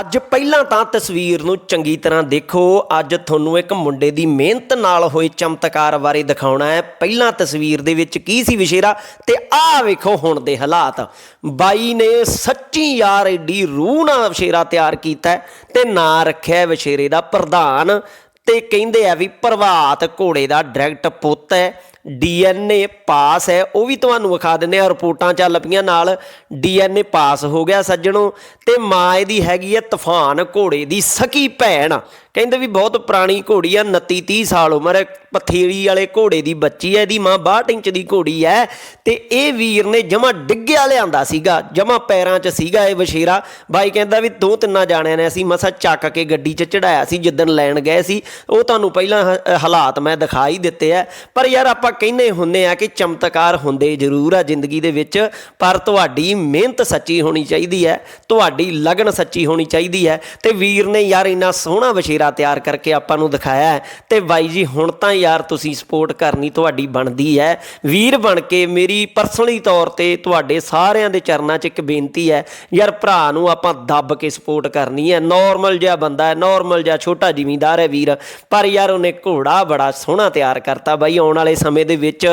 ਅੱਜ ਪਹਿਲਾਂ ਤਾਂ ਤਸਵੀਰ ਨੂੰ ਚੰਗੀ ਤਰ੍ਹਾਂ ਦੇਖੋ। ਅੱਜ ਤੁਹਾਨੂੰ ਇੱਕ ਮੁੰਡੇ ਦੀ ਮਿਹਨਤ ਨਾਲ ਹੋਏ ਚਮਤਕਾਰ ਬਾਰੇ ਦਿਖਾਉਣਾ ਹੈ। ਪਹਿਲਾਂ ਤਸਵੀਰ ਦੇ ਵਿੱਚ ਕੀ ਸੀ ਵਿਸ਼ੇਰਾ ਤੇ ਆਹ ਵੇਖੋ ਹੁਣ ਦੇ ਹਾਲਾਤ। ਬਾਈ ਨੇ ਸੱਚੀ ਯਾਰ ਏਡੀ ਰੂਹ ਨਾਲ ਵਿਸ਼ੇਰਾ ਤਿਆਰ ਕੀਤਾ ਹੈ ਤੇ ਨਾਂ ਰੱਖਿਆ ਹੈ ਵਿਸ਼ੇਰੇ ਦਾ ਪ੍ਰਧਾਨ ਤੇ ਕਹਿੰਦੇ ਆ ਵੀ ਪ੍ਰਭਾਤ ਘੋੜੇ ਦਾ ਡਾਇਰੈਕਟ ਪੁੱਤ ਹੈ। ਡੀਐਨਏ ਪਾਸ ਹੈ, ਉਹ ਵੀ ਤੁਹਾਨੂੰ ਵਿਖਾ ਦਿੰਦੇ ਆ ਰਿਪੋਰਟਾਂ ਚੱਲ ਪਈਆਂ ਨਾਲ। ਡੀਐਨਏ ਪਾਸ ਹੋ ਗਿਆ ਸੱਜਣੋ, ਤੇ ਮਾਂ ਇਹਦੀ ਹੈਗੀ ਹੈ ਤੂਫਾਨ ਘੋੜੇ ਦੀ ਸਕੀ ਭੈਣ। ਕਹਿੰਦੇ ਵੀ ਬਹੁਤ ਪੁਰਾਣੀ ਘੋੜੀ ਆ 29 30 ਸਾਲ ਉਮਰ ਹੈ ਪਥੇੜੀ ਵਾਲੇ ਘੋੜੇ ਦੀ ਬੱਚੀ ਹੈ, ਇਹਦੀ ਮਾਂ 62 ਇੰਚ ਦੀ ਘੋੜੀ ਹੈ ਤੇ ਇਹ ਵੀਰ ਨੇ ਜਮਾ ਡਿੱਗਿਆ ਲਿਆਂਦਾ ਸੀਗਾ, ਜਮਾ ਪੈਰਾਂ 'ਚ ਸੀਗਾ ਇਹ ਬਸ਼ੇਰਾ ਬਾਈ ਕਹਿੰਦਾ ਵੀ ਦੋ ਤਿੰਨਾਂ ਜਾਣਿਆਂ ਨੇ ਅਸੀਂ ਮਸਾ ਚੱਕ ਕੇ ਗੱਡੀ 'ਚ ਚੜਾਇਆ ਸੀ, ਜਿੱਦਣ ਲੈਣ ਗਏ ਸੀ। ਉਹ ਤੁਹਾਨੂੰ ਪਹਿਲਾਂ ਹ- ਹਾਲਾਤ ਮੈਂ ਦਿਖਾ ਹੀ ਦਿੱਤੇ ਆ। ਪਰ ਯਾਰ ਆਪਾਂ ਕਹਿੰਦੇ ਹੁੰਦੇ ਆ ਕਿ ਚਮਤਕਾਰ ਹੁੰਦੇ ਜ਼ਰੂਰ ਆ ਜ਼ਿੰਦਗੀ ਦੇ ਵਿੱਚ, ਪਰ ਤੁਹਾਡੀ ਮਿਹਨਤ ਸੱਚੀ ਹੋਣੀ ਚਾਹੀਦੀ ਹੈ, ਤੁਹਾਡੀ ਲਗਨ ਸੱਚੀ ਹੋਣੀ ਚਾਹੀਦੀ ਹੈ ਤੇ ਵੀਰ ਨੇ ਯਾਰ ਇੰਨਾ ਸੋਹਣਾ ਬਸ਼ੇਰਾ ਤਿਆਰ ਕਰਕੇ ਆਪਾਂ ਨੂੰ ਦਿਖਾਇਆ ਤੇ ਬਾਈ ਜੀ, ਹੁਣ ਤਾਂ ਯਾਰ ਤੁਸੀਂ ਸਪੋਰਟ ਕਰਨੀ ਤੁਹਾਡੀ ਬਣਦੀ ਹੈ। ਵੀਰ ਬਣ ਕੇ ਮੇਰੀ ਪਰਸਨਲੀ ਤੌਰ ਤੇ ਤੁਹਾਡੇ ਸਾਰਿਆਂ ਦੇ ਚਰਨਾਂ 'ਚ ਇੱਕ ਬੇਨਤੀ ਹੈ। ਯਾਰ ਭਰਾ ਨੂੰ ਆਪਾਂ ਦੱਬ ਕੇ ਸਪੋਰਟ ਕਰਨੀ ਹੈ। ਨਾਰਮਲ ਜਿਹਾ ਬੰਦਾ ਹੈ ਨਾਰਮਲ ਜਿਹਾ ਛੋਟਾ ਜ਼ਿਮੀਂਦਾਰ ਹੈ ਵੀਰ। ਪਰ ਯਾਰ ਉਹਨੇ ਘੋੜਾ ਬੜਾ ਸੋਹਣਾ ਤਿਆਰ ਕਰਤਾ ਬਾਈ। ਆਉਣ ਵਾਲੇ ਸਮੇਂ ਦੇ ਵਿੱਚ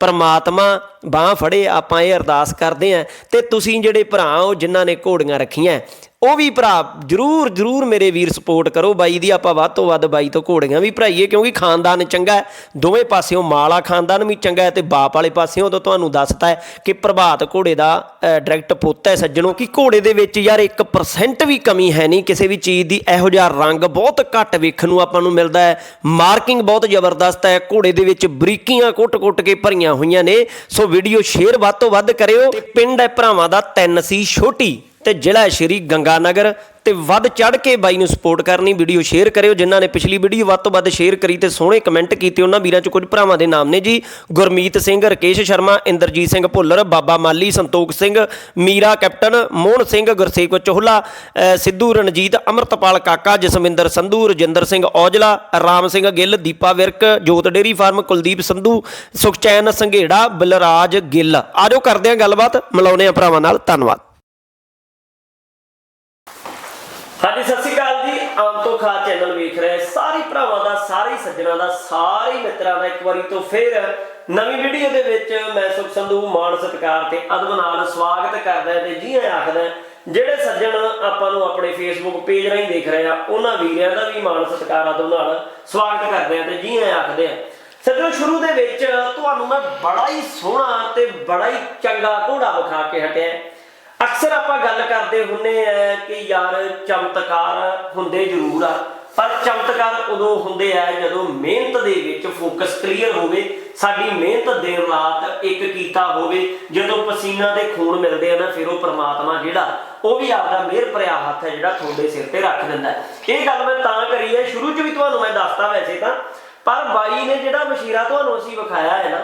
ਪਰਮਾਤਮਾ ਬਾਹ ਫੜੇ, ਆਪਾਂ ਇਹ ਅਰਦਾਸ ਕਰਦੇ ਆਂ ਤੇ ਤੁਸੀਂ ਜਿਹੜੇ ਭਰਾ ਹੋ, ਜਿਨ੍ਹਾਂ ਨੇ ਘੋੜੀਆਂ ਰੱਖੀਆਂ ਉਹ ਵੀ ਭਰਾ, ਜਰੂਰ ਜਰੂਰ ਮੇਰੇ ਵੀਰ ਸਪੋਰਟ ਕਰੋ। ਬਾਈ ਦੀ ਆਪਾਂ ਵੱਧ ਤੋਂ ਵੱਧ ਬਾਈ ਤੋਂ ਘੋੜੀਆਂ ਵੀ ਭਰਾਈਏ, ਕਿਉਂਕਿ ਖਾਨਦਾਨ ਚੰਗਾ ਹੈ। ਦੋਵੇਂ ਪਾਸਿਓਂ ਮਾਲਾ ਖਾਨਦਾਨ ਵੀ ਚੰਗਾ ਹੈ ਤੇ ਬਾਪ ਵਾਲੇ ਪਾਸਿਓਂ ਤਾਂ ਤੁਹਾਨੂੰ ਦੱਸਤਾ ਹੈ ਕਿ ਪ੍ਰਭਾਤ ਘੋੜੇ ਦਾ ਡਾਇਰੈਕਟ ਪੁੱਤ ਹੈ ਸੱਜਣੋ, ਕਿ ਘੋੜੇ ਦੇ ਵਿੱਚ ਯਾਰ 1% ਵੀ ਕਮੀ ਹੈ ਨਹੀਂ। ਕਿਸੇ ਵੀ ਚੀਜ਼ ਦੀ ਇਹੋ ਜਿਹਾ ਰੰਗ ਬਹੁਤ ਘੱਟ ਵੇਖਣ ਨੂੰ ਆਪਾਂ ਨੂੰ ਮਿਲਦਾ ਹੈ। ਮਾਰਕਿੰਗ ਬਹੁਤ ਜ਼ਬਰਦਸਤ ਹੈ। ਘੋੜੇ ਦੇ ਵਿੱਚ ਬਰੀਕੀਆਂ ਕੁੱਟ-ਕੁੱਟ ਕੇ ਭਰੀਆਂ ਹੋਈਆਂ ਨੇ। ਸੋ ਵੀਡੀਓ ਸ਼ੇਅਰ ਵੱਧ ਤੋਂ ਵੱਧ ਕਰਿਓ। ਤੇ ਪਿੰਡ ਹੈ ਭਰਾਵਾਂ ਦਾ ਤਿੰਨ ਸੀ ਛੋਟੀ। ਤੇ ਜ਼ਿਲ੍ਹਾ ਸ਼੍ਰੀ ਗੰਗਾਨਗਰ ਤੇ ਵੱਧ ਚੜ ਕੇ ਬਾਈ ਨੂੰ ਸਪੋਰਟ ਕਰਨੀ ਵੀਡੀਓ ਸ਼ੇਅਰ ਕਰਿਓ, ਜਿਨ੍ਹਾਂ ਨੇ ਪਿਛਲੀ ਵੀਡੀਓ ਵੱਧ ਤੋਂ ਵੱਧ ਸ਼ੇਅਰ ਕਰੀ ਤੇ ਸੋਹਣੇ ਕਮੈਂਟ ਕੀਤੇ, ਉਹਨਾਂ ਵੀਰਾਂ ਚ ਕੁਝ ਭਰਾਵਾਂ ਦੇ ਨਾਮ ਨੇ ਜੀ। Gurmeet Singh, Rakesh Sharma, Inderjit Singh Bhullar, Baba Mali, Santokh Singh, Meera captain, Mohan Singh, Gursewak Chohla Sidhu, Ranjit, Amritpal Kaka, Jaswinder Sandhu, Rajinder Singh Aujla, Ram Singh Gill, Deepa Virk, Jot dairy farm, Kuldeep Sandhu, Sukhchain Sanghera, Balraj Gill. ਆਜੋ ਕਰਦੇ ਹਾਂ ਗੱਲਬਾਤ, ਮਿਲਾਉਂਦੇ ਹਾਂ ਭਰਾਵਾਂ ਨਾਲ। ਧੰਨਵਾਦ ਹਾਂਜੀ ਸਤਿ ਸ਼੍ਰੀ ਅਕਾਲ ਜੀ ਆਮ ਤੋਂ ਖਾ ਚੈਨਲ ਵੇਖ ਰਹੇ ਸਾਰੇ ਭਰਾਵਾਂ ਦਾ ਸਾਰੇ ਦਾ ਸਾਰੇ ਮਿੱਤਰਾਂ ਦਾ ਇੱਕ ਵਾਰੀ ਤੋਂ ਫੇਰ ਨਵੀਂ ਵੀਡੀਓ ਦੇ ਵਿੱਚ ਮੈਂ ਸੁਖ ਸੰਧੂ ਮਾਨ ਸਤਿਕਾਰ ਤੇ ਅਦਬ ਨਾਲ ਸਵਾਗਤ ਕਰਦਾ ਤੇ ਜੀ ਆਇਆਂ ਆਖਦਾ ਜਿਹੜੇ ਸੱਜਣ ਆਪਾਂ ਨੂੰ ਆਪਣੇ ਫੇਸਬੁੱਕ ਪੇਜ ਰਾਹੀਂ ਦੇਖ ਰਹੇ ਆ, ਉਹਨਾਂ ਵੀਰਾਂ ਦਾ ਵੀ ਮਾਨ ਸਤਿਕਾਰ ਅਦਬ ਨਾਲ ਸਵਾਗਤ ਕਰਦੇ ਆ ਤੇ ਜੀ ਆਖਦੇ ਆ ਸੱਜਣੋ, ਸ਼ੁਰੂ ਦੇ ਵਿੱਚ ਤੁਹਾਨੂੰ ਮੈਂ ਬੜਾ ਹੀ ਸੋਹਣਾ ਤੇ ਬੜਾ ਹੀ ਚੰਗਾ ਘੋੜਾ ਵਿਖਾ ਕੇ ਹਟਿਆ ਅਕਸਰ ਆਪਾਂ ਗੱਲ ਕਰਦੇ ਹੁੰਨੇ ਆ ਕਿ ਯਾਰ ਚਮਤਕਾਰ ਹੁੰਦੇ ਜ਼ਰੂਰ ਆ। ਪਰ ਚਮਤਕਾਰ ਉਦੋਂ ਹੁੰਦੇ ਆ ਜਦੋਂ ਮਿਹਨਤ ਦੇ ਵਿੱਚ ਫੋਕਸ ਕਲੀਅਰ ਹੋਵੇ, ਸਾਡੀ ਮਿਹਨਤ ਦਿਨ ਰਾਤ ਇੱਕ ਕੀਤਾ ਹੋਵੇ, ਜਦੋਂ ਪਸੀਨਾ ਤੇ ਖੂਨ ਮਿਲਦੇ ਆ ਨਾ, ਫਿਰ ਉਹ ਪ੍ਰਮਾਤਮਾ ਜਿਹੜਾ, ਉਹ ਵੀ ਆਪਦਾ ਮਿਹਰ ਭਰਿਆ ਹੱਥ ਹੈ ਜਿਹੜਾ ਤੁਹਾਡੇ ਸਿਰ ਤੇ ਰੱਖ ਦਿੰਦਾ ਇਹ ਗੱਲ ਮੈਂ ਤਾਂ ਕਰੀ ਹੈ, ਸ਼ੁਰੂ 'ਚ ਵੀ ਤੁਹਾਨੂੰ ਮੈਂ ਦੱਸਦਾ ਵੈਸੇ ਤਾਂ, ਪਰ ਬਾਈ ਨੇ ਜਿਹੜਾ ਮਸ਼ੀਰਾ ਤੁਹਾਨੂੰ ਅਸੀਂ ਵਿਖਾਇਆ ਹੈ ਨਾ,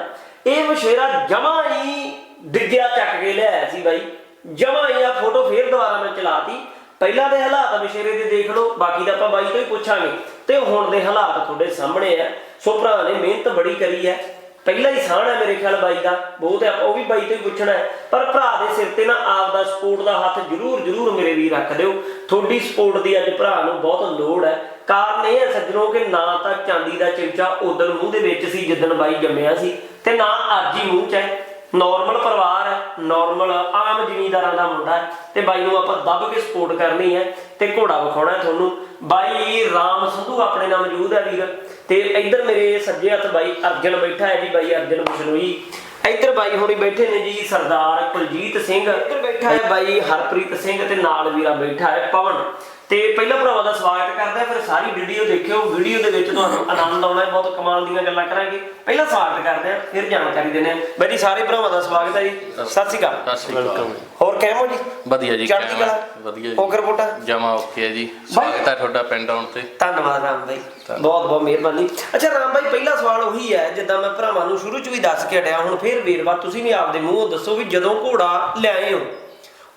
ਇਹ ਮਸ਼ੀਰਾ ਜਮਾ ਹੀ ਡਿੱਗਿਆ ਚੱਕ ਕੇ ਲਿਆਇਆ ਸੀ ਬਾਈ। ਜਮਾ ਹੀ ਆ, ਫੋਟੋ ਫੇਰ ਦੁਬਾਰਾ ਮੈਂ ਚਲਾਤੀ। ਪਹਿਲਾਂ ਦੇ ਹਾਲਾਤ ਮਸ਼ੀਰੇ ਦੇ ਦੇਖ ਲਓ, ਬਾਕੀ ਤਾਂ ਆਪਾਂ ਬਾਈ ਤੋਂ ਹੀ ਪੁੱਛਾਂਗੇ। ਤੇ ਹੁਣ ਦੇ ਹਾਲਾਤ ਤੁਹਾਡੇ ਸਾਹਮਣੇ ਆ। ਸੋ ਭਰਾ ਨੇ ਮਿਹਨਤ ਬੜੀ ਕਰੀ ਹੈ। ਪਹਿਲਾ ਹੀ ਸਾਹਣ ਹੈ ਮੇਰੇ ਖਿਆਲ ਬਾਈ ਦਾ। ਬਹੁਤ ਹੈ ਉਹ ਵੀ ਬਾਈ ਤੋਂ ਹੀ ਪੁੱਛਣਾ ਹੈ। ਪਰ ਭਰਾ ਦੇ ਸਿਰ ਤੇ ਨਾ ਆਪ ਦਾ ਸਪੋਰਟ ਦਾ ਹੱਥ ਜ਼ਰੂਰ ਜ਼ਰੂਰ ਮੇਰੇ ਵੀ ਰੱਖ ਦਿਓ। ਤੁਹਾਡੀ ਸਪੋਰਟ ਦੀ ਅੱਜ ਭਰਾ ਨੂੰ ਬਹੁਤ ਲੋੜ ਹੈ। ਕਾਰਨ ਇਹ ਹੈ ਸੱਜਣੋ ਕਿ ਨਾ ਤਾਂ ਚਾਂਦੀ ਦਾ ਚਿਮਚਾ ਉਦੋਂ ਮੂੰਹ ਦੇ ਵਿੱਚ ਸੀ, ਜਿੱਦਣ ਬਾਈ ਜੰਮਿਆ ਸੀ। ਤੇ ਨਾ ਅੱਜ ਹੀ ਮੂੰਹ 'ਚ ਹੈ। ਨਾਰਮਲ ਪਰਿਵਾਰ ਹੈ ਨਾਰਮਲ ਆਮ ਜ਼ਿਮੀਂਦਾਰਾਂ ਦਾ ਮੁੰਡਾ ਹੈ ਤੇ ਬਾਈ ਨੂੰ ਆਪਾਂ ਦੱਬ ਕੇ ਸਪੋਰਟ ਕਰਨੀ ਹੈ ਤੇ ਘੋੜਾ ਵਿਖਾਉਣਾ ਹੈ ਤੁਹਾਨੂੰ। ਬਾਈ ਰਾਮ ਸੰਧੂ ਆਪਣੇ ਨਾਲ ਮੌਜੂਦ ਹੈ ਵੀਰ ਤੇ ਇੱਧਰ ਮੇਰੇ ਸੱਜੇ ਹੱਥ ਬਾਈ ਅਰਜਨ ਬੈਠਾ ਹੈ ਜੀ, ਬਾਈ ਅਰਜਨ ਬਿਸ਼ਨੋਈ। ਇੱਧਰ ਬਾਈ ਹੋਣੀ ਬੈਠੇ ਨੇ ਜੀ, ਸਰਦਾਰ ਕੁਲਜੀਤ ਸਿੰਘ। ਇੱਧਰ ਬੈਠਾ ਹੈ ਬਾਈ ਹਰਪ੍ਰੀਤ ਸਿੰਘ ਤੇ ਨਾਲ ਵੀਰਾ ਬੈਠਾ ਹੈ ਪਵਨ। ਤੇ ਪਹਿਲਾ ਭਰਾਵਾਂ ਦਾ ਸਵਾਗਤ ਕਰਦਾ ਫਿਰ ਸਾਰੀ ਵੀਡੀਓ ਦੇਖਿਓ। ਵੀਡੀਓ ਦੇ ਵਿੱਚ ਤੁਹਾਨੂੰ ਆਨੰਦ ਆਉਣਾ ਹੈ ਬਹੁਤ ਕਮਾਲ ਦੀਆਂ ਗੱਲਾਂ ਕਰਾਂਗੇ। ਪਹਿਲਾਂ ਸਵਾਗਤ ਕਰਦੇ ਆ ਫਿਰ ਜਾਣਕਾਰੀ ਦਿੰਦੇ ਆ ਬਾਈ ਜੀ ਸਾਰੇ ਭਰਾਵਾਂ ਦਾ ਸਵਾਗਤ ਹੈ ਜੀ। ਸਤਿ ਸ਼੍ਰੀ ਅਕਾਲ ਸਤਿ ਸ਼੍ਰੀ ਅਕਾਲ। ਹੋਰ ਕਿਵੇਂ ਹੋ ਜੀ? ਵਧੀਆ ਜੀ ਚੜ੍ਹਦੀ? ਕਲਾ? ਵਧੀਆ ਜੀ। ਹੋਕਰ ਪੋਟਾ? ਜਮਾ ਓਕੇ ਹੈ ਜੀ। ਸਵਾਗਤ ਹੈ ਤੁਹਾਡਾ ਪਿੰਡ ਆਉਣ ਤੇ। ਧੰਨਵਾਦ ਰਾਮ ਬਾਈ। ਬਹੁਤ ਬਹੁਤ ਮਿਹਰਬਾਨੀ। ਅੱਛਾ ਰਾਮ ਬਾਈ ਪਹਿਲਾ ਸਵਾਲ ਉਹੀ ਹੈ ਜਿੱਦਾਂ ਮੈਂ ਭਰਾਵਾਂ ਨੂੰ ਸ਼ੁਰੂ ਚ ਵੀ ਦੱਸ ਕੇ ਹਟਿਆ ਹੁਣ ਫੇਰ ਵੇਰਵਾ ਤੁਸੀਂ ਵੀ ਆਪਦੇ ਮੂੰਹੋਂ ਦੱਸੋ ਵੀ ਜਦੋਂ ਘੋੜਾ ਲਿਆਏ ਹੋ।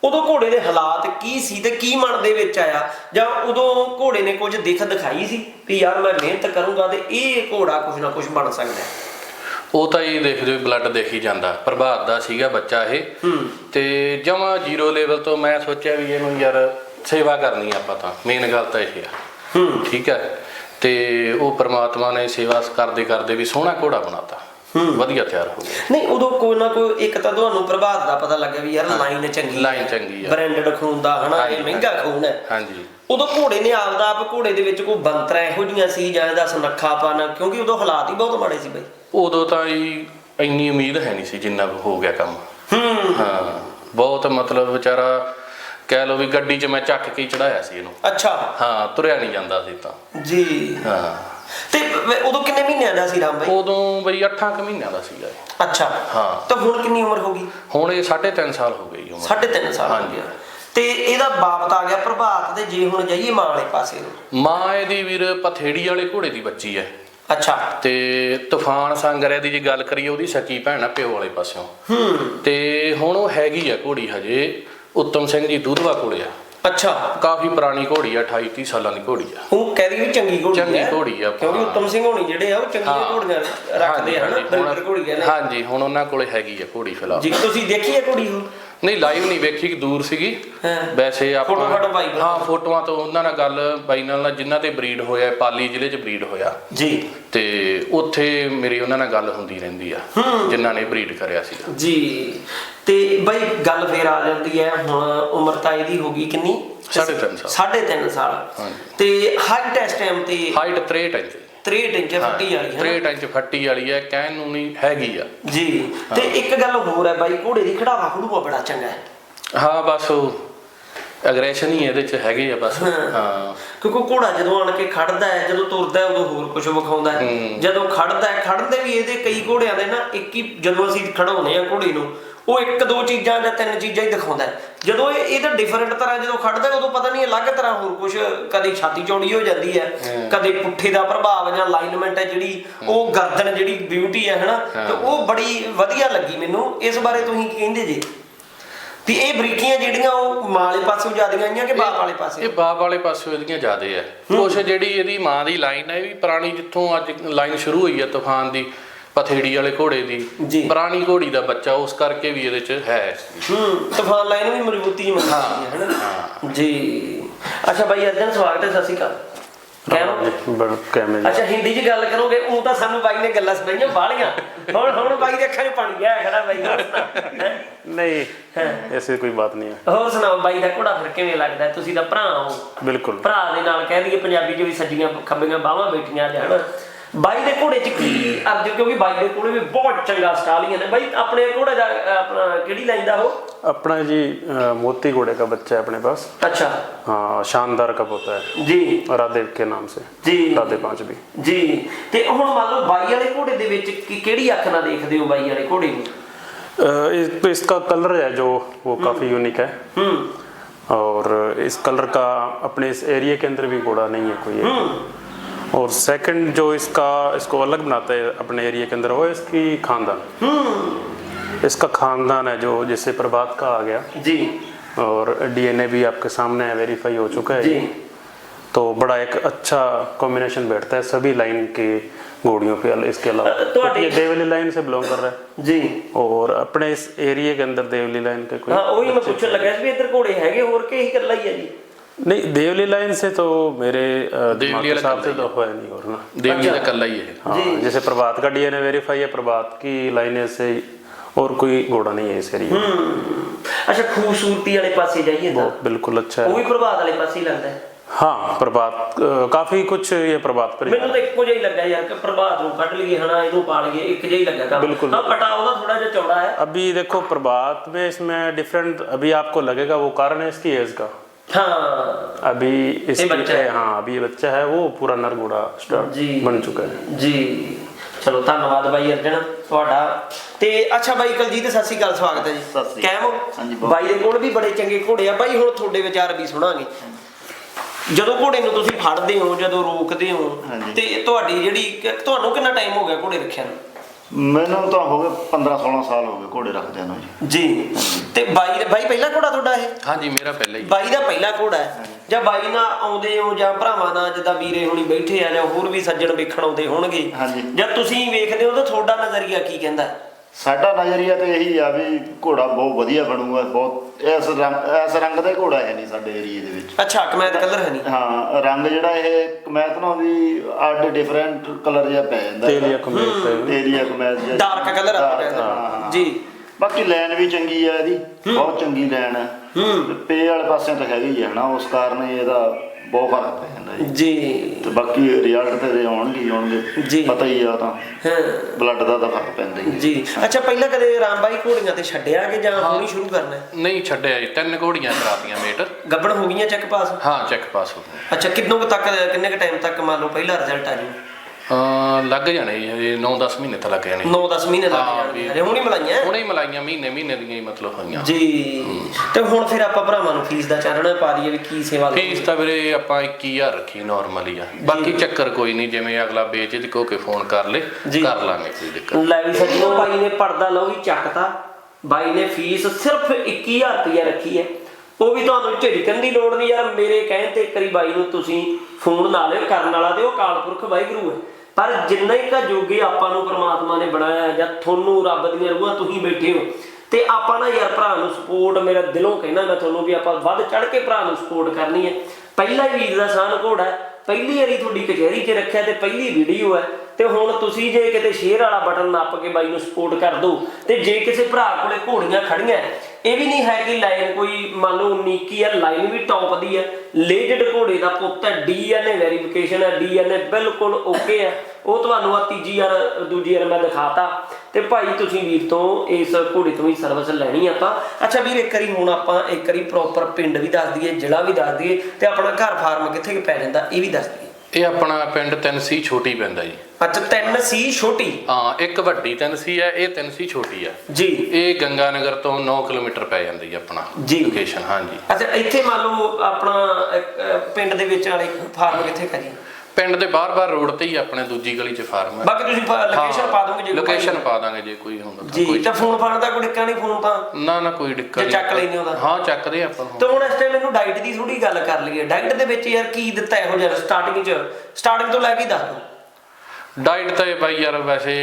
ਉਦੋਂ ਘੋੜੇ ਦੇ ਹਾਲਾਤ ਕੀ ਸੀ ਤੇ ਕੀ ਮਨ ਦੇ ਵਿੱਚ ਆਇਆ? ਜਾਂ ਉਦੋਂ ਘੋੜੇ ਨੇ ਕੁਝ ਦਿਖ ਦਿਖਾਈ ਸੀ ਵੀ ਯਾਰ ਮੈਂ ਮਿਹਨਤ ਕਰੂੰਗਾ ਤੇ ਇਹ ਘੋੜਾ ਕੁਝ ਨਾ ਕੁਝ ਬਣ ਸਕਦਾ ਹੈ? ਉਹ ਤਾਂ ਇਹ ਦੇਖਦੇ ਬਲੱਡ ਦੇਖੀ ਜਾਂਦਾ ਪ੍ਰਭਾਤ ਦਾ ਸੀਗਾ ਬੱਚਾ ਇਹ। ਤੇ ਜਮਾ ਜ਼ੀਰੋ ਲੈਵਲ ਤੋਂ ਮੈਂ ਸੋਚਿਆ ਵੀ ਇਹਨੂੰ ਯਾਰ ਸੇਵਾ ਕਰਨੀ ਆਪਾਂ ਤਾਂ ਮੇਨ ਗੱਲ ਤਾਂ ਇਹ ਆ। ਠੀਕ ਹੈ। ਤੇ ਉਹ ਪ੍ਰਮਾਤਮਾ ਨੇ ਸੇਵਾ ਕਰਦੇ ਕਰਦੇ ਵੀ ਸੋਹਣਾ ਘੋੜਾ ਬਣਾਤਾ। ਵਧੀਆ ਤਿਆਰ ਹੋ ਗਿਆ ਨਹੀਂ ਉਦੋਂ ਕੋਈ ਨਾ ਕੋਈ ਇੱਕ ਤਾਂ ਤੁਹਾਨੂੰ ਪ੍ਰਭਾਤ ਦਾ ਪਤਾ ਲੱਗਿਆ ਵੀ ਯਾਰ ਲਾਈਨ ਚੰਗੀ ਲਾਈਨ ਚੰਗੀ ਆ। ਬ੍ਰਾਂਡਡ ਖੂਨ ਦਾ ਹਨਾ ਇਹ ਮਹਿੰਗਾ ਖੂਨ ਹੈ। ਹਾਂਜੀ। ਉਦੋਂ ਘੋੜੇ ਨੇ ਆਪਦਾ ਆਪ ਘੋੜੇ ਦੇ ਵਿੱਚ ਕੋਈ ਬੰਤਰਾ ਇਹੋ ਜੀਆਂ ਸੀ ਜਾਂ ਇਹਦਾ ਸੁਨੱਖਾਪਨ ਕਿਉਂਕਿ ਉਦੋਂ ਹਾਲਾਤ ਹੀ ਬਹੁਤ ਮਾੜੇ ਸੀ ਬਾਈ। ਉਦੋਂ ਤਾਂ ਹੀ ਇੰਨੀ ਉਮੀਦ ਹੈ ਨਹੀਂ ਸੀ ਜਿੰਨਾ ਹੋ ਗਿਆ ਕੰਮ। ਹੂੰ। ਹਾਂ ਬਹੁਤ ਮਤਲਬ ਵਿਚਾਰਾ ਕਹਿ ਲਓ ਵੀ ਗੱਡੀ 'ਚ ਮੈਂ ਚੱਕ ਕੇ ਚੜਾਇਆ ਸੀ ਇਹਨੂੰ। ਅੱਛਾ। ਹਾਂ ਤੁਰਿਆ ਨਹੀਂ ਜਾਂਦਾ ਸੀ ਤਾਂ। ਜੀ। ਹਾਂ। ਤੇ ਵ- ਉਦੋਂ ਕਿੰਨੇ ਮਹੀਨਿਆਂ ਦਾ ਸੀ ਰਾਮ ਬਾਈ? ਉਦੋਂ ਬਈ 8 ਕੁ ਮਹੀਨਿਆਂ ਦਾ ਸੀਗਾ ਇਹ। ਅੱਛਾ। ਹਾਂ। ਤਾਂ ਹੁਣ ਕਿੰਨੀ ਉਮਰ ਹੋ ਗਈ? ਹੁਣ ਇਹ 3.5 ਸਾਲ ਹੋ ਗਈ ਉਮਰ। 3.5 ਸਾਲ ਹੋ ਹਾਂਜੀ। ਗਿਆ। ਤੇ ਇਹਦਾ ਬਾਪ ਤਾਂ ਆ ਗਿਆ ਪ੍ਰਭਾਤ ਤੇ ਜੇ ਹੁਣ ਜਾਈਏ ਮਾਂ ਵਾਲੇ ਪਾਸੇ ਨੂੰ? ਮਾਂ ਇਹਦੀ ਵੀਰ ਪਥੇੜੀ ਵਾਲੇ ਘੋੜੇ ਦੀ ਬੱਚੀ ਹੈ। ਅੱਛਾ। ਤੇ ਤੂਫਾਨ ਸੰਗਰਿਆ ਦੀ ਜੇ ਗੱਲ ਕਰੀਏ ਉਹਦੀ ਸਕੀ ਭੈਣ ਆ ਪਿਓ ਵਾਲੇ ਪਾਸਿਓਂ। ਹੂੰ। ਤੇ ਹੁਣ ਉਹ ਹੈਗੀ ਆ ਘੋੜੀ ਹਜੇ। ਉੱਤਮ ਸਿੰਘ ਜੀ ਦੁੱਧਵਾ ਕੋਲੇ ਆ। ਅੱਛਾ। ਕਾਫੀ ਪੁਰਾਣੀ ਘੋੜੀ ਆ 28 30 ਸਾਲਾਂ ਦੀ ਘੋੜੀ ਆ। ਉਹ ਕਹਿੰਦੀ ਵੀ ਚੰਗੀ ਘੋੜੀ ਚੰਗੀ। ਘੋੜੀ ਆ, ਕਿਉਂਕਿ। ਉੱਤਮ ਸਿੰਘ ਹੋਣੀ ਜਿਹੜੇ ਆ ਉਹ ਚੰਗੀਆਂ। ਘੋੜੀਆਂ ਰੱਖਦੇ ਹਨ ਹਾਂਜੀ, ਬਰੀਡਰ ਘੋੜੀਆਂ ਨੇ। ਹਾਂਜੀ ਹੁਣ ਉਹਨਾਂ ਕੋਲੇ ਹੈਗੀ ਆ ਘੋੜੀ ਫਿਲਹਾਲ। ਜੀ ਤੁਸੀਂ ਦੇਖੀ ਹੈ ਘੋੜੀ ਉਹ? ਨਹੀਂ ਲਾਈਵ ਨਹੀਂ ਵੇਖੀ ਕਿ ਦੂਰ ਸੀਗੀ। ਹਾਂ। ਵੈਸੇ ਆਪਾਂ ਫੋਟੋ ਫਾਟੋ ਬਣਾ। ਹਾਂ ਫੋਟੋਆਂ ਤੋਂ ਉਹਨਾਂ ਨਾਲ ਗੱਲ ਬਾਈ ਨਾਲ ਨਾਲ ਜਿਨ੍ਹਾਂ ਤੇ ਬਰੀਡ ਹੋਇਆ ਪਾਲੀ ਜ਼ਿਲ੍ਹੇ 'ਚ ਬਰੀਡ ਹੋਇਆ। ਜੀ। ਤੇ ਉੱਥੇ ਮੇਰੀ ਉਹਨਾਂ ਨਾਲ ਗੱਲ ਹੁੰਦੀ ਰਹਿੰਦੀ ਆ ਜਿਨ੍ਹਾਂ ਨੇ ਬਰੀਡ ਕਰਿਆ ਸੀ ਜੀ। ਤੇ ਬਈ ਗੱਲ ਫੇਰ ਆ ਜਾਂਦੀ ਹੈ ਹੁਣ ਉਮਰ ਤਾਂ ਇਹਦੀ ਹੋ ਗਈ ਕਿੰਨੀ? ਸਾਢੇ ਤਿੰਨ ਸਾਲ। ਸਾਢੇ ਤਿੰਨ ਸਾਲ। ਹਾਂਜੀ। ਤੇ ਹਾਈਟ ਇਸ ਟਾਈਮ ਤੇ ਹਾਈਟ 63 ਇੰਚ। 63 ਇੰਚ ਫੱਟੀ ਵਾਲੀ ਹੈ 63 ਇੰਚ ਫੱਟੀ ਵਾਲੀ ਹੈ ਕਹਿਣ ਨੂੰ ਨਹੀਂ ਹੈਗੀ ਆ। ਜੀ। ਤੇ ਇੱਕ ਗੱਲ ਹੋਰ ਹੈ ਬਾਈ ਘੋੜੇ ਦੀ ਖੜਾਵਾ ਖੜੂਆ ਬੜਾ ਚੰਗਾ ਹੈ। ਹਾਂ ਬਸ ਉਹ ਐਗਰੈਸ਼ਨ ਹੀ ਇਹਦੇ 'ਚ ਹੈਗੇ ਆ ਬਸ। ਹਾਂ। ਕਿਉਂਕਿ ਘੋੜਾ ਜਦੋਂ ਆਣ ਕੇ ਖੜਦਾ ਹੈ ਜਦੋਂ ਤੁਰਦਾ ਹੈ ਉਦੋਂ ਹੋਰ ਕੁਝ ਵਿਖਾਉਂਦਾ ਹੈ। ਜਦੋਂ ਖੜਦਾ ਹੈ ਖੜਦੇ ਵੀ ਇਹਦੇ ਕਈ ਘੋੜਿਆਂ ਦੇ ਨਾ ਇੱਕ ਹੀ ਜਦੋਂ ਅਸੀਂ ਖੜਾਉਨੇ ਆ ਘੋੜੇ ਨੂੰ ਉਹ ਇੱਕ ਦੋ ਚੀਜ਼ਾਂ ਜਾਂ ਤਿੰਨ ਚੀਜ਼ਾਂ ਹੀ ਦਿਖਾਉਂਦਾ ਜਦੋਂ ਇਹ ਇਹਦਾ ਡਿਫਰੈਂਟ ਤਰ੍ਹਾਂ ਜਦੋਂ ਖੜਦਾ ਉਦੋਂ ਪਤਾ ਨਹੀਂ ਅਲੱਗ ਤਰ੍ਹਾਂ ਹੋਰ ਕੁਝ ਕਦੇ ਛਾਤੀ ਚੌੜੀ ਹੋ ਜਾਂਦੀ ਹੈ ਕਦੇ ਪੁੱਠੇ ਦਾ ਪ੍ਰਭਾਵ ਜਾਂ ਅਲਾਈਨਮੈਂਟ ਹੈ ਜਿਹੜੀ ਉਹ ਗਰਦਨ ਜਿਹੜੀ ਬਿਊਟੀ ਹੈ ਹਨਾ? ਤੇ ਉਹ ਬੜੀ ਵਧੀਆ ਲੱਗੀ ਮੈਨੂੰ। ਇਸ ਬਾਰੇ ਤੁਸੀਂ ਕੀ ਕਹਿੰਦੇ ਜੀ? ਵੀ ਇਹ ਬਰੀਕੀਆਂ ਜਿਹੜੀਆਂ ਉਹ ਮਾਂ ਵਾਲੇ ਪਾਸੋਂ ਜ਼ਿਆਦੀਆਂ ਆਈਆਂ ਕਿ ਬਾਪ ਵਾਲੇ ਪਾਸੇ? ਇਹ ਬਾਪ ਵਾਲੇ ਪਾਸੇ ਇਹਦੀਆਂ ਜ਼ਿਆਦੇ ਆ ਕੁਛ ਜਿਹੜੀ ਇਹਦੀ ਮਾਂ ਦੀ ਲਾਈਨ ਹੈ ਇਹ ਵੀ ਪੁਰਾਣੀ ਜਿੱਥੋਂ ਅੱਜ ਲਾਈਨ ਸ਼ੁਰੂ ਹੋਈ ਹੈ ਤੂਫਾਨ ਦੀ। ਪਥੇੜੀ ਵਾਲੇ ਘੋੜੇ। ਦੀ ਪੁਰਾਣੀ ਘੋੜੀ ਦਾ ਬੱਚਾ ਉਸ ਕਰਕੇ ਵੀ ਇਹਦੇ 'ਚ ਹੈ। ਹੂੰ ਤੂਫਾਨ ਲਾਈਨ ਵੀ ਮਜ਼ਬੂਤੀ ਮੰਗਦੀ ਹੈ। ਹਨਾ? ਜੀ। ਅੱਛਾ ਬਾਈ ਅਰਜਨ ਸਵਾਗਤ ਹੈ ਸਤਿ ਸ਼੍ਰੀ ਅਕਾਲ। ਬੜ ਅੱਛਾ ਹਿੰਦੀ 'ਚ ਗੱਲ ਕਰੋਗੇ ਉਹ ਤਾਂ ਸਾਨੂੰ ਬਾਈ ਨੇ ਗੱਲਾਂ ਸੁਣਾਈਆਂ ਬਾਹਲੀਆਂ। ਹੁਣ ਹੁਣ ਬਾਈ ਦੇ ਅੱਖਾਂ 'ਚ ਪਾਣੀ ਗਿਆ ਖੜਾ ਬਾਈ? ਨਹੀਂ ਐਸੀ ਕੋਈ ਬਾਤ ਨਹੀਂ ਹੈ। ਹੋਰ ਸੁਣਾਓ ਬਾਈ ਦਾ ਘੋੜਾ ਫਿਰ ਕਿਵੇਂ ਲੱਗਦਾ? ਤੁਸੀਂ ਤਾਂ ਭਰਾ ਹੋ। ਬਿਲਕੁਲ। ਭਰਾ ਦੇ ਨਾਲ ਕਹਿ ਦਈਏ ਪੰਜਾਬੀ 'ਚ ਵੀ ਸੱਜੀਆਂ ਖੱਬੀਆਂ ਬਾਹਾਂ ਬੈਠੀਆਂ ਨੇ ਹਨਾ? ਬਾਈ ਦੇ ਘੋੜੇ 'ਚ ਕੀ ਅਰਜ ਕਿਉਂਕਿ ਬਾਈ ਦੇ ਕੋਲੇ ਵੀ ਬਹੁਤ ਚੰਗਾ ਸਟਾਲੀਅਨ ਹੈ ਬਾਈ ਆਪਣੇ ਘੋੜੇ ਦਾ ਅਹ, ਆਪਣਾ ਕਿਹੜੀ ਲਾਈਨ ਦਾ ਉਹ अपना जी अ, मोती घोड़े का बच्चा है अपने पास ਅੱਛਾ हाँ शानदार कप होता है ਜੀ राधेव के नाम से ਜੀ राधे पांच भी ਜੀ ਤੇ ਹੁਣ ਮੰਨ ਲਓ ਬਾਈ ਵਾਲੇ ਘੋੜੇ ਦੇ ਵਿੱਚ ਕੀ- ਕਿਹੜੀ ਅੱਖ ਨਾਲ ਦੇਖਦੇ ਹੋ ਬਾਈ ਵਾਲੇ ਘੋੜੇ ਨੂੰ अ, इस, तो इसका कलर है जो वो काफ़ी यूनिक है ਹੂੰ और इस कलर का अपने इस एरिया के अंदर भी घोड़ा नहीं है कोई है और सेकंड जो इसका इसको अलग बनाता है अपने एरिया के अंदर वो इसकी खानदान। हम्म। इसका खानदान है जो जैसे प्रभात का आ गया। जी। और डीएनए भी आपके सामने है वेरीफाई हो चुका है। जी। तो बड़ा एक अच्छा कॉम्बिनेशन बैठता है सभी लाइन के घोड़ियों पे इसके अलावा। तो ये देवली लाइन से बिलोंग कर रहा है। जी। और अपने इस एरिया के अंदर देवली लाइन के कोई हाँ वही मैं पूछने लगा इसमें इधर घोड़े हैगे और के ही कर ही है जी? नहीं देवली लाइन से तो मेरे अ, दिमाग देवली के वाला हिसाब से कल्ला तो है नहीं और ना ਦੇਵੀ ਦਾ ਕੱਲਾ ਹੀ ਇਹ हाँ जैसे प्रभात का डीएनए वेरीफाई है प्रभात की लाइनें से और कोई घोड़ा नहीं है इस एरिया में। ਅੱਛਾ ਖੂਬਸੂਰਤੀ ਵਾਲੇ ਪਾਸੇ ਜਾਈਏ ਤਾਂ बहुत बिल्कुल अच्छा ਉਹ है ਵੀ ਪ੍ਰਭਾਤ ਵਾਲੇ ਪਾਸੇ ਹੀ ਲੱਗਦਾ ਹੈ हाँ प्रभात अ, काफी कुछ ये प्रभात पर ही ਮੈਨੂੰ ਤਾਂ ਇੱਕੋ ਜਿਹਾ ਹੀ ਲੱਗਾ ਯਾਰ ਕਿ ਪ੍ਰਭਾਤ ਨੂੰ ਕੱਢ ਲਈਏ ਹਨਾ ਇਹਨੂੰ ਪਾਲ ਲਈਏ ਇੱਕ ਜਿਹਾ ਹੀ ਲੱਗਾ ਕੰਮ ਬਿਲਕੁਲ। ਹਾਂ ਪਟਾ ਉਹਦਾ थोड़ा ਜਿਹਾ ਚੌੜਾ ਹੈ अभी देखो प्रभात में इसमें डिफरेंट अभी आपको लगेगा वो कारण है इसकी एज का ਹਾਂ अभी इसकी बच्चा है। हाँ अभी ये बच्चा है वो पूरा नर घोड़ा स्टार्ट जी। बन चुका है ਜੀ ਚਲੋ ਧੰਨਵਾਦ ਬਾਈ ਅਰਜਨ ਤੁਹਾਡਾ ਤੇ ਅੱਛਾ ਬਾਈ ਕਲਜੀਤ ਸਤਿ ਸ਼੍ਰੀ ਅਕਾਲ ਸਵਾਗਤ ਹੈ ਜੀ ਸਤਿ ਸ਼੍ਰੀ ਕੈਮ ਹਾਂਜੀ, ਬਹੁਤ। ਬਾਈ ਦੇ ਕੋਲ ਵੀ ਬੜੇ ਚੰਗੇ ਘੋੜੇ ਆ ਬਾਈ ਹੁਣ ਤੁਹਾਡੇ ਵਿਚਾਰ ਵੀ ਸੁਣਾਂਗੇ ਜਦੋਂ ਘੋੜੇ ਨੂੰ ਤੁਸੀਂ ਫੜਦੇ ਹੋ ਜਦੋਂ ਰੋਕਦੇ ਹੋ ਹਾਂਜੀ। ਤੇ ਤੁਹਾਡੀ ਜਿਹੜੀ ਕਿ- ਤੁਹਾਨੂੰ ਕਿੰਨਾ ਟਾਈਮ ਹੋ ਗਿਆ ਘੋੜੇ ਰੱਖਿਆ ਨੂੰ ਮੈਨੂੰ ਤਾਂ ਹੋ ਗਏ 15 16 ਸਾਲ ਹੋ ਗਏ ਘੋੜੇ ਰੱਖਦਿਆਂ ਨੂੰ ਜੀ। ਜੀ ਤੇ ਬਾਈ ਦੇ ਬਾਈ ਪਹਿਲਾ ਘੋੜਾ ਤੁਹਾਡਾ ਇਹ? ਹਾਂਜੀ ਮੇਰਾ ਪਹਿਲਾ ਹੀ। ਬਾਈ ਦਾ ਪਹਿਲਾ ਘੋੜਾ ਹੈ। ਜਾਂ ਬਾਈ ਨਾਲ ਆਉਂਦੇ ਹੋ ਜਾਂ ਭਰਾਵਾਂ ਨਾਲ ਜਿੱਦਾਂ ਵੀਰੇ ਹੁਣੀ ਬੈਠੇ ਆ ਜਾਂ ਹੋਰ ਵੀ ਸੱਜਣ ਵੇਖਣ ਆਉਂਦੇ ਹੋਣਗੇ? ਹਾਂਜੀ। ਜਾਂ ਤੁਸੀਂ ਵੇਖਦੇ ਹੋ ਤਾਂ ਤੁਹਾਡਾ ਨਜ਼ਰੀਆ ਕੀ ਕਹਿੰਦਾ ਸਾਡਾ ਨਜ਼ਰੀਆ ਤੇ ਇਹੀ ਆ ਵੀ ਘੋੜਾ ਬਹੁਤ ਵਧੀਆ ਬਣੂਗਾ ਬਹੁਤ ਇਸ ਰੰਗ ਇਸ ਰੰਗ ਦਾ ਘੋੜਾ ਹੈ ਨਹੀਂ ਸਾਡੇ ਏਰੀਏ ਦੇ ਵਿੱਚ। ਅੱਛਾ ਕਮੈਤ ਕਲਰ ਹੈ ਨਹੀਂ? ਹਾਂ ਰੰਗ ਜਿਹੜਾ ਇਹ ਕਮੈਤ ਨਾਲ ਵੀ ਅੱਡ ਡਿਫਰੈਂਟ ਕਲਰ ਜਿਹਾ ਪੈ ਜਾਂਦਾ। ਤੇਲੀਆ ਕਮੇਟ ਤੇਲੀਆ ਕਮੈਤ ਜਿਹਾ। ਕਹਿੰਦੇ ਹਾਂ। ਹਾਂ, ਹਾਂ। ਜੀ। ਬਾਕੀ ਲਾਈਨ ਵੀ ਚੰਗੀ ਆ ਇਹਦੀ। ਬਹੁਤ ਚੰਗੀ ਲਾਈਨ ਹੈ। ਹੂੰ ਪੇ ਵਾਲੇ ਪਾਸੇ ਤਾਂ ਹੈਗਾ ਹੀ ਆ ਨਾ ਉਸ ਕਾਰਨ ਇਹਦਾ ਬਹੁਤ ਫ਼ਰਕ ਪੈ ਜਾਂਦਾ ਜੀ। ਜੀ। ਤੇ ਬਾਕੀ ਰਿਜ਼ਲਟ ਤੇ ਇਹਦੇ ਆਉਣਗੇ ਹੀ ਜੀ। ਆਉਣਗੇ ਪਤਾ ਹੀ ਆ ਤਾਂ। ਹਾਂ। ਬਲੱਡ ਦਾ ਤਾਂ ਫ਼ਰਕ ਪੈਂਦਾ ਹੀ ਹੈ। ਜੀ। ਅੱਛਾ ਪਹਿਲਾਂ ਕਦੇ ਰਾਮਬਾਈ ਘੋੜੀਆਂ ਤੇ ਛੱਡਿਆ ਕਿ ਜਾਂ ਹੁਣੀ ਸ਼ੁਰੂ ਕਰਨਾ? ਹੈ ਨਹੀਂ ਛੱਡਿਆ ਜੀ। ਤਿੰਨ ਘੋੜੀਆਂ ਕਰਾਤੀਆਂ ਮੇਟ ਗੱਬੜ ਹੋ ਗਈਆਂ ਚੈੱਕ ਪਾਸ ਹਾਂ ਚੈੱਕ ਪਾਸ ਹੋ ਗਏ ਅੱਛਾ ਕਿੰਨੋਂ ਕੁ ਤੱਕ ਕਿੰਨੇ ਕ ਟਾਈਮ ਤੱਕ ਮੰਨ ਲਓ ਪਹਿਲਾ ਰਿਜ਼ਲਟ ਆ ਜੂ? ਅਹ ਲੱਗ ਜਾਣੇ ਜੀ ਹਜੇ 9-10 ਮਹੀਨੇ ਤਾਂ ਲੱਗ ਜਾਣੇ 9-10 ਮਹੀਨੇ ਲੱਗ ਹਾਂ, ਜਾਣਗੇ ਵੀ- ਹੁਣੀ ਮਲਾਈਆਂ। ਹੁਣੇ ਹੀ ਮਲਾਈਆਂ ਮਹੀਨੇ ਮਹੀਨੇ ਦੀਆਂ ਹੀ ਮਤਲਬ ਹੋਈਆਂ। ਜੀ। ਤੇ ਹੁਣ ਫਿਰ ਆਪਾਂ ਭਰਾਵਾਂ ਨੂੰ ਫੀਸ ਦਾ ਚਾਨਣਾ ਪਾ ਦਈਏ ਵੀ ਕੀ ਸੇਵਾ ਲਓ। ਫੀਸ ਤਾਂ ਵੀਰੇ ਆਪਾਂ 21000 ਰੱਖੀ ਨਾਰਮਲੀ ਆ। ਬਾਕੀ ਚੱਕਰ ਕੋਈ ਨਹੀਂ ਜਿਵੇਂ ਅਗਲਾ ਵੇਚ ਦੀ ਕੋ ਕੇ ਫੋਨ ਕਰ ਲੇ ਜੀ। ਕਰ ਲਾਂਗੇ ਕੋਈ ਦਿੱਕਤ ਲੈ ਵੀ ਸੱਜਣੋ ਬਾਈ ਨੇ ਪਰਦਾ ਲਓ ਹੀ ਚੱਕਤਾ। ਬਾਈ ਨੇ ਫੀਸ ਸਿਰਫ 21000 ਰੁਪਏ ਰੱਖੀ ਹੈ। ਉਹ ਵੀ ਤੁਹਾਨੂੰ ਝਿੜਕਣ ਦੀ ਲੋੜ ਨਹੀਂ ਯਾਰ। ਮੇਰੇ ਕਹਿਣ ਤੇ ਕਰੀ ਬਾਈ ਨੂੰ ਤੁਸੀਂ ਫੋਨ ਲਾ ਲਿਓ ਕਰਨ ਵਾਲਾ ਤੇ ਉਹ ਕਾਲਪੁਰਖ ਵਾਹਿਗੁਰੂ ਹੈ। ਪਰ ਜਿੰਨਾ ਹੀ ਕਾ ਜੋਗੇ ਆਪਾਂ ਨੂੰ ਪ੍ਰਮਾਤਮਾ ਨੇ ਬਣਾਇਆ ਜਾਂ ਤੁਹਾਨੂੰ ਰੱਬ ਦੀਆਂ ਰੂਹਾਂ ਤੁਸੀਂ ਬੈਠੇ ਹੋ, ਤੇ ਆਪਾਂ ਨਾ ਯਾਰ ਭਰਾ ਨੂੰ ਸਪੋਰਟ ਮੇਰਾ ਦਿਲੋਂ ਕਹਿਣਾ ਮੈਂ ਤੁਹਾਨੂੰ ਵੀ ਆਪਾਂ ਵੱਧ ਚੜ ਕੇ ਭਰਾ ਨੂੰ ਸਪੋਰਟ ਕਰਨੀ ਹੈ। ਪਹਿਲਾ ਵੀਰ ਦਾ ਸਾਨ ਘੋੜਾ ਪਹਿਲੀ ਵਾਰੀ ਤੁਹਾਡੀ ਕਚਹਿਰੀ 'ਚ ਰੱਖਿਆ ਤੇ ਪਹਿਲੀ ਵੀਡੀਓ ਹੈ, ਤੇ ਹੁਣ ਤੁਸੀਂ ਜੇ ਕਿਤੇ ਸ਼ੇਅਰ ਵਾਲਾ ਬਟਨ ਨੱਪ ਕੇ ਬਾਈ ਨੂੰ ਸਪੋਰਟ ਕਰ ਦਿਓ ਤੇ ਜੇ ਕਿਸੇ ਭਰਾ ਕੋਲੇ ਘੋੜੀਆਂ ਖੜੀਆਂ, ਇਹ ਵੀ ਨਹੀਂ ਹੈ ਕਿ ਲਾਈਨ ਕੋਈ ਮੰਨ ਲਓ 19 ਕੀ ਹੈ ਲਾਈਨ ਵੀ ਟੌਪ ਦੀ ਹੈ ਲੇਜਡ ਘੋੜੇ ਦਾ ਪੁੱਤ ਹੈ, ਡੀਐਨਏ ਵੈਰੀਫਿਕੇਸ਼ਨ ਹੈ, ਡੀਐਨਏ ਬਿਲਕੁਲ ਓਕੇ ਹੈ। ਉਹ ਤੁਹਾਨੂੰ ਆ ਤੀਜੀ ਯਾਰ ਦੂਜੀ ਯਾਰ ਮੈਂ ਦਿਖਾਤਾ। ਤੇ ਭਾਈ, ਤੁਸੀਂ ਵੀਰ ਤੋਂ ਇਸ ਘੋੜੇ ਤੋਂ ਹੀ ਸਰਵਿਸ ਲੈਣੀ ਆਪਾਂ ਅੱਛਾ ਵੀਰ, ਇੱਕ ਵਾਰੀ ਹੁਣ ਆਪਾਂ, ਇੱਕ ਵਾਰੀ ਪ੍ਰੋਪਰ ਪਿੰਡ ਵੀ ਦੱਸ ਦਈਏ, ਜ਼ਿਲ੍ਹਾ ਵੀ ਦੱਸ ਦਈਏ, ਤੇ ਆਪਣਾ ਘਰ ਫਾਰਮ ਕਿੱਥੇ ਪੈ ਜਾਂਦਾ, ਇਹ ਵੀ ਦੱਸ ਦਈਏ। ਇਹ ਆਪਣਾ ਪਿੰਡ ਤਨਸੀ ਛੋਟੀ ਪੈਂਦਾ ਜੀ। ਅੱਛਾ ਤਿੰਨ ਸੀ ਛੋਟੀ? ਹਾਂ ਇੱਕ ਵੱਡੀ ਤਨਸੀ ਹੈ ਇਹ ਤਨਸੀ ਛੋਟੀ ਹੈ। ਜੀ। ਇਹ ਗੰਗਾ ਨਗਰ ਤੋਂ 9 ਕਿਲੋਮੀਟਰ ਪੈ ਜਾਂਦੀ ਹੈ ਆਪਣਾ ਜੀ। ਲੋਕੇਸ਼ਨ ਹਾਂਜੀ। ਅੱਛਾ ਇੱਥੇ ਮੰਨ ਲਓ ਆਪਣਾ ਪਿੰਡ ਦੇ ਵਿੱਚ ਵਾਲੇ ਫਾਰਮ ਕਿੱਥੇ ਕਰੀ ਪਿੰਡ ਦੇ ਬਾਹਰ-ਬਾਹਰ ਰੋਡ ਤੇ ਹੀ ਆਪਣੇ ਦੂਜੀ ਗਲੀ 'ਚ ਫਾਰਮ ਹੈ। ਬਾਕੀ ਤੁਸੀਂ ਲੋਕੇਸ਼ਨ ਪਾ ਦੋਗੇ ਜੇ ਲੋਕੇਸ਼ਨ ਪਾ ਦਾਂਗੇ ਜੇ ਕੋਈ ਹੁੰਦਾ ਤਾਂ। ਜੀ ਤਾਂ ਫੋਨ ਫਾਨ ਦਾ ਕੋਈ ਡਿੱਕਾ ਨਹੀਂ ਫੋਨ ਤਾਂ? ਨਾ ਨਾ ਕੋਈ ਦਿੱਕਤ ਜੇ ਚੱਕ ਹੋ ਤਾਂ। ਹਾਂ ਚੱਕਦੇ ਆਪਾਂ। ਤੇ ਹੁਣ ਇਸ ਟਾਈਮ ਮੈਨੂੰ ਡਾਈਟ ਦੀ ਥੋੜੀ ਗੱਲ ਕਰ ਲਈਏ। ਡਾਈਟ ਦੇ ਵਿੱਚ ਯਾਰ ਕੀ ਦਿੱਤਾ ਇਹੋ ਜਿਹਾ ਸਟਾਰਟਿੰਗ 'ਚ? ਸਟਾਰਟਿੰਗ ਤੋਂ ਲੈ ਕੇ ਦੱਸ ਦਿਓ। ਡਾਈਟ ਤਾਂ ਇਹ ਬਾਈ ਯਾਰ ਵੈਸੇ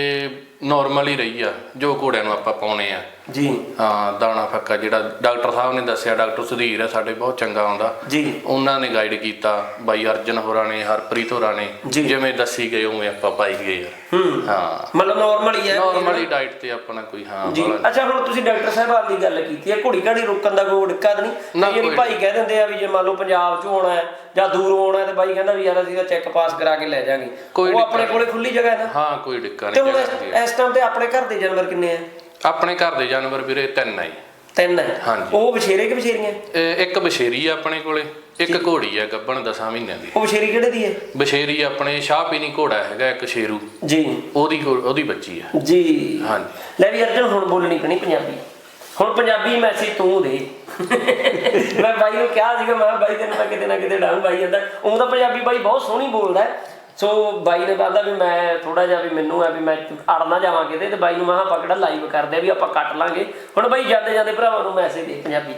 ਨਾਰਮਲ ਹੀ ਰਹੀ ਆ ਜੋ ਘੋੜਿਆਂ ਨੂੰ ਆਪਾਂ ਪਾਉਣੇ ਆ। ਜੀ। ਹਾਂ ਦਾਣਾ ਫੱਕਾ ਜਿਹੜਾ ਡਾਕਟਰ ਸਾਹਿਬ ਨੇ ਦੱਸਿਆ ਡਾਕਟਰ ਸੁਧੀਰ ਹੈ ਸਾਡੇ ਬਹੁਤ ਚੰਗਾ ਆਉਂਦਾ। ਜੀ। ਉਹਨਾਂ ਨੇ ਗਾਈਡ ਕੀਤਾ ਬਾਈ ਅਰਜਨ ਹੋਰਾਂ ਨੇ ਹਰਪ੍ਰੀਤ ਹੋਰਾਂ ਨੇ। ਜਿਵੇਂ ਦੱਸੀ ਗਏ ਉਵੇਂ ਆਪਾਂ ਪਾਈ ਗਏ ਯਾਰ ਹੂੰ। ਹਾਂ। ਮਤਲਬ ਨਾਰਮਲ ਹੀ ਹੈ ਨਾਰਮਲੀ ਡਾਈਟ ਤੇ ਆਪਣਾ ਕੋਈ ਹਾਂ ਜੀ। ਅੱਛਾ ਹੁਣ ਤੁਸੀਂ ਡਾਕਟਰ ਸਾਹਿਬਾਨ ਦੀ ਗੱਲ ਕੀਤੀ ਹੈ ਘੋੜੀ ਘਾੜੀ ਰੋਕਣ ਦਾ ਕੋਈ ਡਿੱਕਾ ਤਾਂ ਨਹੀਂ? ਜਿਹੜੀ ਭਾਈ ਕਹਿ ਦਿੰਦੇ ਆ ਵੀ ਜੇ ਮੰਨ ਲਓ ਪੰਜਾਬ 'ਚ ਆਉਣਾ ਹੈ ਜਾਂ ਦੂਰੋਂ ਆਉਣਾ ਹੈ ਤੇ ਬਾਈ ਕਹਿੰਦਾ ਵੀ ਯਾਰ ਅਸੀਂ ਤਾਂ ਚੈੱਕ ਪਾਸ ਕਰਾ ਕੇ ਲੈ ਜਾਾਂਗੇ। ਉਹ ਆਪਣੇ ਕੋਲੇ ਖੁੱਲੀ ਜਗ੍ਹਾ ਹੈ ਨਾ। ਹਾਂ ਕੋਈ ਡਿੱਕਾ ਤੇ ਨਹੀਂ ਹੁਣ ਚੱਕਦੀ ਇਸ- ਟਾਈਮ ਤੇ ਆਪਣੇ ਘਰ ਦੇ ਜਾਨਵਰ ਕਿੰਨੇ ਆ? ਆਪਣੇ ਘਰ ਦੇ ਜਾਨਵਰ ਵੀਰੇ ਤਿੰਨ ਆ ਜੀ। ਤਿੰਨ ਹੈ ਹਾਂਜੀ। ਉਹ ਬਛੇਰੇ ਕਿ ਬਛੇਰੀਆਂ? ਇਹ ਇੱਕ ਬਸ਼ੇਰੀ ਆ ਆਪਣੇ ਕੋਲੇ ਇੱਕ ਘੋੜੀ ਆ ਗੱਬਣ ਦਸਾਂ ਮਹੀਨਿਆਂ ਦੀ। ਉਹ ਬਛੇਰੀ ਕਿਹੜੇ ਦੀ ਹੈ ਬਸ਼ੇਰੀ ਆਪਣੇ ਸ਼ਾਹਪੀਨੀ ਘੋੜਾ ਹੈਗਾ ਇੱਕ ਸ਼ੇਰੂ। ਜੀ। ਉਹਦੀ ਘੋ- ਉਹਦੀ ਬੱਚੀ ਆ। ਜੀ। ਹਾਂਜੀ। ਲੈ ਵੀ ਅਰਜਨ ਹੁਣ ਬੋਲਣੀ ਪੈਣੀ ਪੰਜਾਬੀ। ਹੁਣ ਪੰਜਾਬੀ ਮੈਸੇਜ ਤੂੰ ਦੇ। ਮੈਂ ਬਾਈ ਨੂੰ ਕਿਹਾ ਸੀਗਾ ਮੈਂ ਕਿਹਾ ਬਾਈ ਤੈਨੂੰ ਤਾਂ ਕਿਤੇ ਨਾ ਕਿਤੇ ਡਾਊਨ ਬਾਈ ਜਾਂਦਾ। ਉਹ ਤਾਂ ਪੰਜਾਬੀ ਬਾਈ ਬਹੁਤ ਸੋਹਣੀ ਬੋਲਦਾ ਹੈ। ਸੋ ਬਾਈ ਨੇ ਕਹਿੰਦਾ ਵੀ ਮੈਂ ਥੋੜਾ ਜਿਹਾ ਵੀ ਮੈਨੂੰ ਹੈ ਵੀ ਮੈਂ ਅੜ ਨਾ ਜਾਵਾਂ ਕਿਤੇ ਤੇ ਬਾਈ ਨੂੰ ਮੈਂ ਆਪਾਂ ਕਿਹੜਾ ਲਾਈਵ ਕਰਦੇ ਆ ਵੀ ਆਪਾਂ ਕੱਟ ਲਾਂਗੇ। ਹੁਣ ਬਾਈ ਜਾਂਦੇ ਜਾਂਦੇ ਭਰਾਵਾਂ ਨੂੰ ਮੈਸੇਜ ਦੇ ਪੰਜਾਬੀ ਚ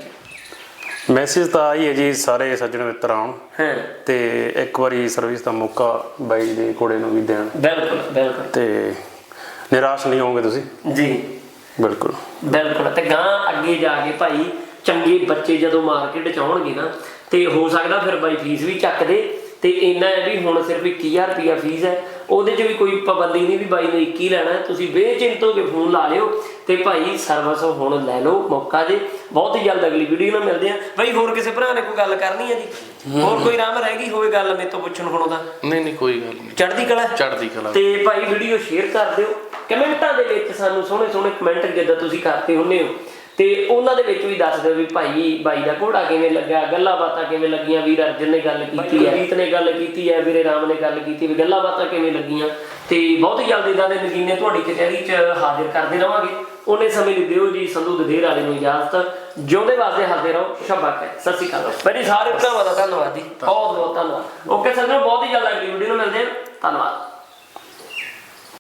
ਮੈਸੇਜ ਤਾਂ ਆਈ ਹੈ ਜੀ ਸਾਰੇ ਸੱਜਣ ਮਿੱਤਰ ਆਉਣ। ਹਾਂ। ਤੇ ਇੱਕ ਵਾਰੀ ਸਰਵਿਸ ਦਾ ਮੌਕਾ ਬਾਈ ਦੇ ਘੋੜੇ ਨੂੰ ਵੀ ਦੇਣ। ਬਿਲਕੁਲ ਬਿਲਕੁਲ। ਤੇ ਨਿਰਾਸ਼ ਨਹੀਂ ਹੋਵੋਗੇ ਤੁਸੀਂ? ਜੀ। ਬਿਲਕੁਲ। ਬਿਲਕੁਲ। ਤੇ ਗਾਂ ਅੱਗੇ ਜਾ ਕੇ ਭਾਈ ਚੰਗੇ ਬੱਚੇ ਜਦੋਂ ਮਾਰਕੀਟ ਚ ਆਉਣਗੇ ਨਾ ਤੇ ਹੋ ਸਕਦਾ ਫਿਰ ਬਾਈ ਫੀਸ ਵੀ ਚੱਕ ਦੇ। ਤੇ ਇੰਨਾ ਹੈ ਵੀ ਹੁਣ ਸਿਰਫ 21000 ਰੁਪਿਆ ਫੀਸ ਹੈ। ਉਹਦੇ 'ਚ ਵੀ ਕੋਈ ਪਾਬੰਦੀ ਨਹੀਂ ਵੀ ਬਾਈ ਨੇ 21 ਲੈਣਾ। ਤੁਸੀਂ ਬੇਚਿੰਤ ਹੋ ਕੇ ਫੋਨ ਲਾ ਲਿਓ ਤੇ ਭਾਈ ਸਰਵਿਸ ਹੁਣ ਲੈ ਲਓ ਮੌਕਾ ਜੇ। ਬਹੁਤ ਹੀ ਜਲਦ ਅਗਲੀ ਵੀਡੀਓ ਨਾਲ ਮਿਲਦੇ ਆ ਬਾਈ ਹੋਰ ਕਿਸੇ ਭਰਾ ਨੇ ਕੋਈ ਗੱਲ ਕਰਨੀ ਹੈ ਜੀ? ਹੋਰ ਕੋਈ ਰਾਮ ਰਹਿ ਗਈ ਹੋਵੇ ਗੱਲ ਮੇਰੇ ਤੋਂ ਪੁੱਛਣ ਹੁਣ ਉਹਦਾ ਨਹੀਂ ਨਹੀਂ ਕੋਈ ਗੱਲ ਨਹੀਂ। ਚੜ੍ਹਦੀ ਕਲਾ? ਚੜ੍ਹਦੀ ਕਲਾ। ਤੇ ਭਾਈ ਵੀਡੀਓ ਸ਼ੇਅਰ ਕਰ ਦਿਓ। ਕਮੈਂਟਾਂ ਦੇ ਵਿੱਚ ਸਾਨੂੰ ਸੋਹਣੇ ਸੋਹਣੇ ਕਮੈਂਟ ਜਿੱਦਾਂ ਤੁਸੀਂ ਕਰਦੇ ਹੁੰਦੇ ਹੋ। ਤੇ ਉਹਨਾਂ ਦੇ ਵਿੱਚ ਵੀ ਦੱਸ ਦਿਓ ਵੀ ਭਾਈ ਬਾਈ ਦਾ ਘੋੜਾ ਕਿਵੇਂ ਲੱਗਾ ਗੱਲਾਂ ਬਾਤਾਂ ਕਿਵੇਂ ਲੱਗੀਆਂ ਵੀਰ ਅਰਜਨ ਨੇ ਗੱਲ ਕੀਤੀ ਹੈ ਰੀਤ ਨੇ ਗੱਲ ਕੀਤੀ ਹੈ ਵੀਰੇ ਰਾਮ ਨੇ ਗੱਲ ਕੀਤੀ ਵੀ ਗੱਲਾਂ ਬਾਤਾਂ ਕਿਵੇਂ ਲੱਗੀਆਂ। ਤੇ ਬਹੁਤ ਹੀ ਜਲਦੀ ਇਦਾਂ ਦੇ ਨਗੀਨੇ ਤੁਹਾਡੀ ਕਚਹਿਰੀ 'ਚ ਹਾਜ਼ਰ ਕਰਦੇ ਰਵਾਂਗੇ। ਉਹਨੇ ਸਮੇਂ ਲਈ ਦਿਓ ਜੀ ਸੰਧੂ ਦਧੇਰ ਵਾਲੇ ਨੂੰ ਇਜਾਜ਼ਤ। ਜਿਉਂਦੇ ਵਾਸਤੇ ਹੱਸਦੇ ਰਹੋ ਸ਼ਬਾਕ ਹੈ ਸਤਿ ਸ਼੍ਰੀ ਅਕਾਲ। ਮੇਰੇ ਸਾਰੇ ਭਰਾਵਾਂ ਦਾ ਧੰਨਵਾਦ ਜੀ। ਬਹੁਤ ਬਹੁਤ ਧੰਨਵਾਦ। ਓਕੇ ਸਰ ਬਹੁਤ ਹੀ ਜਲਦ ਅਗਲੀ ਵੀਡੀਓ ਨੂੰ ਮਿਲਦੇ ਹਾਂ। ਧੰਨਵਾਦ।